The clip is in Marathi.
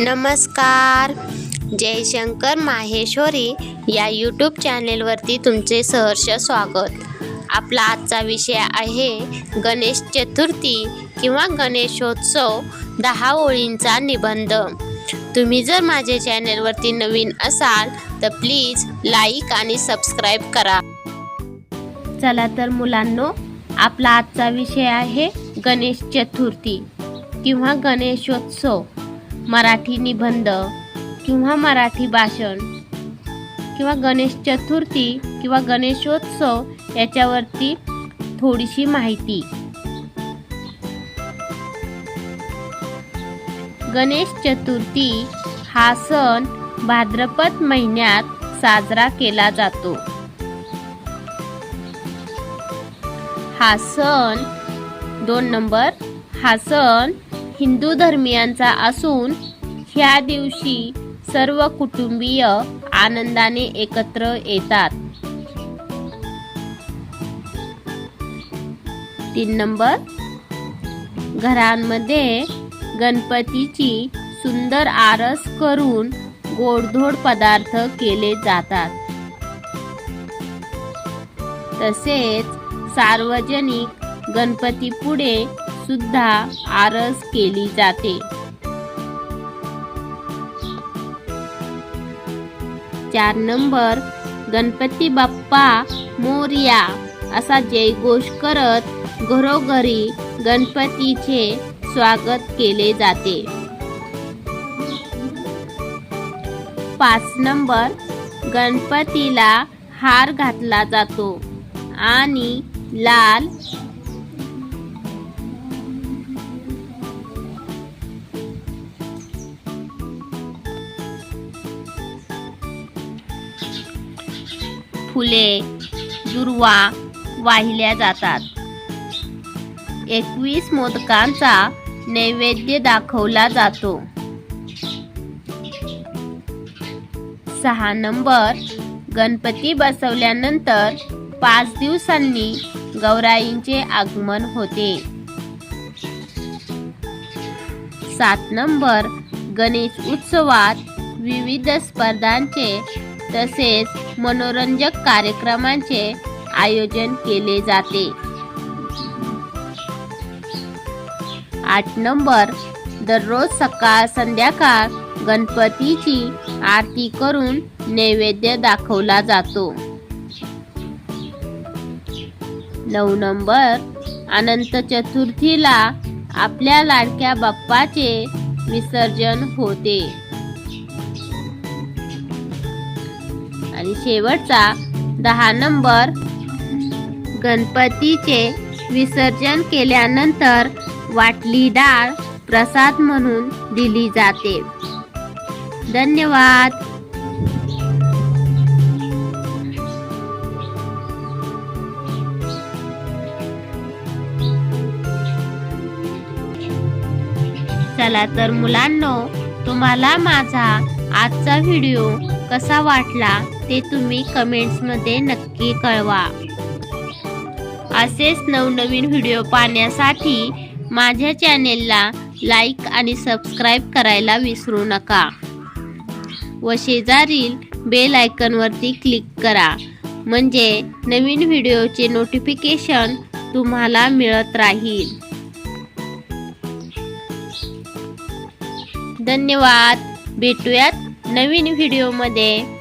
नमस्कार. जयशंकर माहेश्वरी या यूट्यूब चॅनेलवरती तुमचे सहर्ष स्वागत. आपला आजचा विषय आहे गणेश चतुर्थी किंवा गणेशोत्सव दहा ओळींचा निबंध. तुम्ही जर माझ्या चॅनेलवरती नवीन असाल तर प्लीज लाईक आणि सबस्क्राईब करा. चला तर मुलांनो आपला आजचा विषय आहे गणेश चतुर्थी किंवा गणेशोत्सव. मराठी निबंध किंवा मराठी भाषण किंवा गणेश चतुर्थी किंवा गणेशोत्सव याच्यावरती थोडीशी माहिती. गणेश चतुर्थी हा सण भाद्रपद महिन्यात साजरा केला जातो. हा सण दोन नंबर हा सण हिंदू धर्मियांचा असून ह्या दिवशी सर्व कुटुंबीय आनंदाने एकत्र येतात. तीन नंबर. घरांमध्ये गणपतीची सुंदर आरस करून गोडधोड पदार्थ केले जातात. तसेच सार्वजनिक गणपतीपुढे सुद्धा आरस केली जाते. चार नंबर गणपती बाप्पा मोरया असा जयघोष करत घरोघरी गणपतीचे स्वागत केले जाते. पाच नंबर गणपतीला हार घातला जातो आणि लाल फुले दुर्वा वाहिल्या जातात. एकवीस मोदकांचा नैवेद्य दाखवला जातो. सहा नंबर गणपती बसवल्यानंतर पाच दिवसांनी गौराईंचे आगमन होते. सात नंबर गणेश उत्सवात विविध स्पर्धांचे तसेच मनोरंजक कार्यक्रमांचे आयोजन केले जाते. आठ नंबर दररोज सकाळ संध्याकाळ गणपतीची आरती करून नैवेद्य दाखवला जातो. नऊ नंबर अनंत चतुर्थीला आपल्या लाडक्या बाप्पाचे विसर्जन होते. आणि शेवटचा दहा नंबर. गणपतीचे विसर्जन केल्यानंतर वाटली डाळ प्रसाद म्हणून दिली जाते. धन्यवाद. चला तर मुलांनो तुम्हाला माझा आजचा व्हिडिओ कसा वाटला ते तुम्ही कमेंट्समध्ये नक्की कळवा. असेच नवनवीन व्हिडिओ पाहण्यासाठी माझ्या चॅनेलला लाईक आणि सबस्क्राईब करायला विसरू नका. व शेजारील बेल आयकनवरती क्लिक करा. म्हणजे नवीन व्हिडिओचे नोटिफिकेशन तुम्हाला मिळत राहील. धन्यवाद. भेटूयात नवीन व्हिडिओमध्ये.